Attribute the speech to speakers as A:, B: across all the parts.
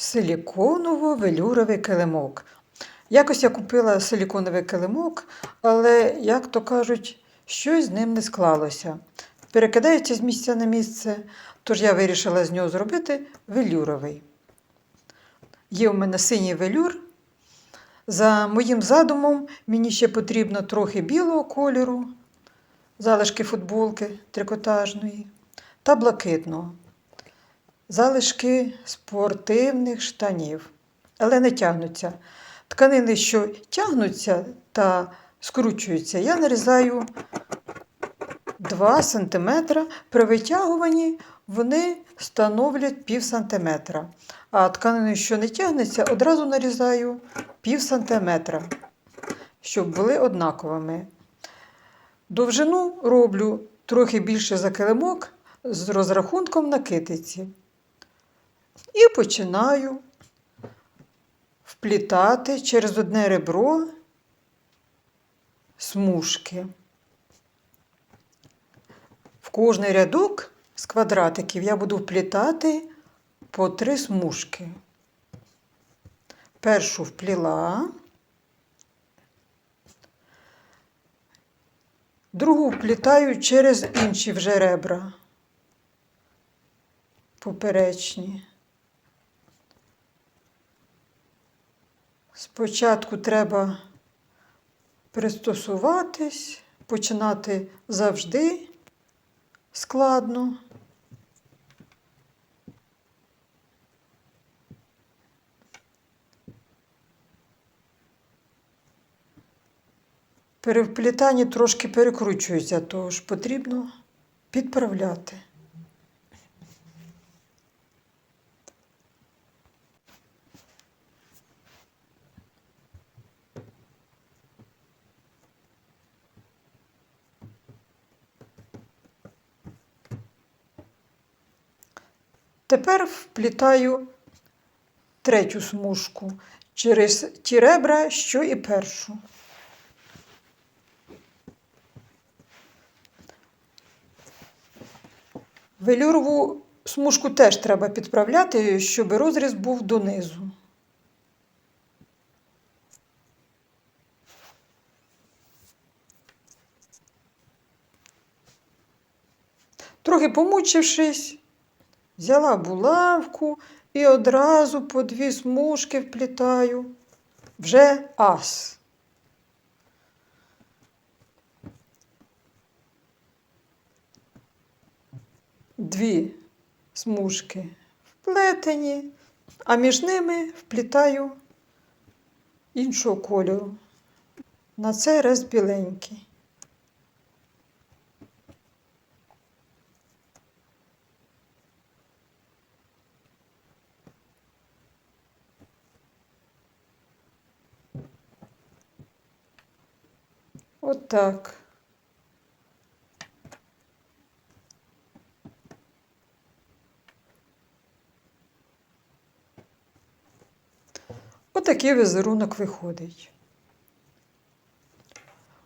A: Силіконово-велюровий килимок. Якось я купила силіконовий килимок, але, як то кажуть, щось з ним не склалося. Перекидається з місця на місце, тож я вирішила з нього зробити велюровий. Є у мене синій велюр. За моїм задумом, мені ще потрібно трохи білого кольору, залишки футболки трикотажної та блакитного залишки спортивних штанів, але не тягнуться. Тканини, що тягнуться та скручуються, я нарізаю 2 см. При витягуванні вони становлять пів сантиметра. А тканини, що не тягнуться, одразу нарізаю пів сантиметра, щоб були однаковими. Довжину роблю трохи більше за килимок з розрахунком на китиці. І починаю вплітати через одне ребро смужки. В кожний рядок з квадратиків я буду вплітати по три смужки. Першу впліла, другу вплітаю через інші вже ребра поперечні. Спочатку треба пристосуватись, починати завжди складно. При вплітанні трошки перекручується, тож потрібно підправляти. Тепер вплітаю третю смужку через ті ребра, що і першу. Велюрову смужку теж треба підправляти, щоб розріз був донизу. Трохи помучившись, взяла булавку і одразу по дві смужки вплітаю. Вже ас. Дві смужки вплетені, а між ними вплітаю іншого кольору. На цей раз біленький. Отак. Отакий візерунок виходить.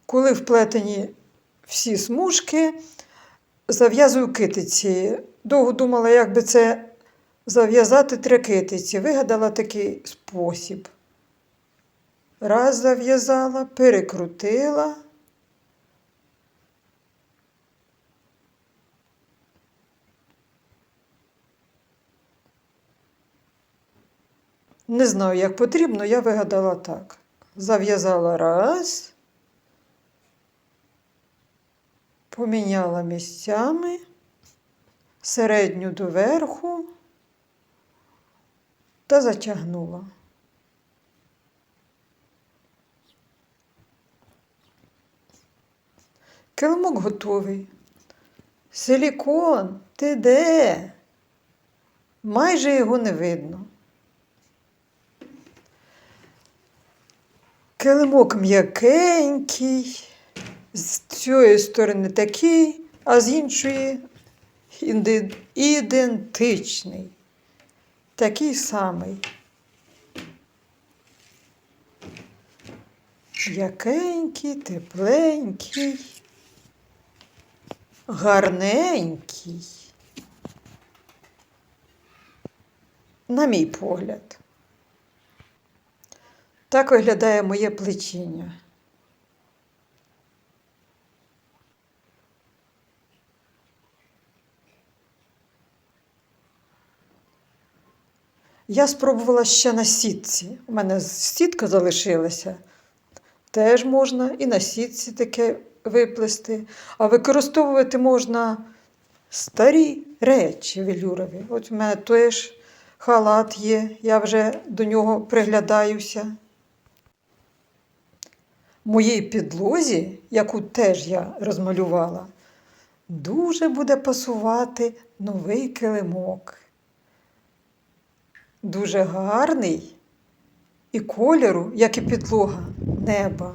A: Коли вплетені всі смужки, зав'язую китиці. Довго думала, як би це зав'язати три китиці. Вигадала такий спосіб. Раз зав'язала, перекрутила. Не знаю, як потрібно, я вигадала так. Зав'язала раз, поміняла місцями, середню доверху та затягнула. Килимок готовий. Силікон, ти де? Майже його не видно. Килимок м'якенький, з цієї сторони такий, а з іншої ідентичний. Такий самий. М'якенький, тепленький, гарненький. на мій погляд. Так виглядає моє плетіння. Я спробувала ще на сітці. У мене сітка залишилася. Теж можна і на сітці таке виплести. А використовувати можна старі речі велюрові. От у мене теж халат є, я вже до нього приглядаюся. Моїй підлозі, яку теж я розмалювала, дуже буде пасувати новий килимок. Дуже гарний і кольору, як і підлога неба.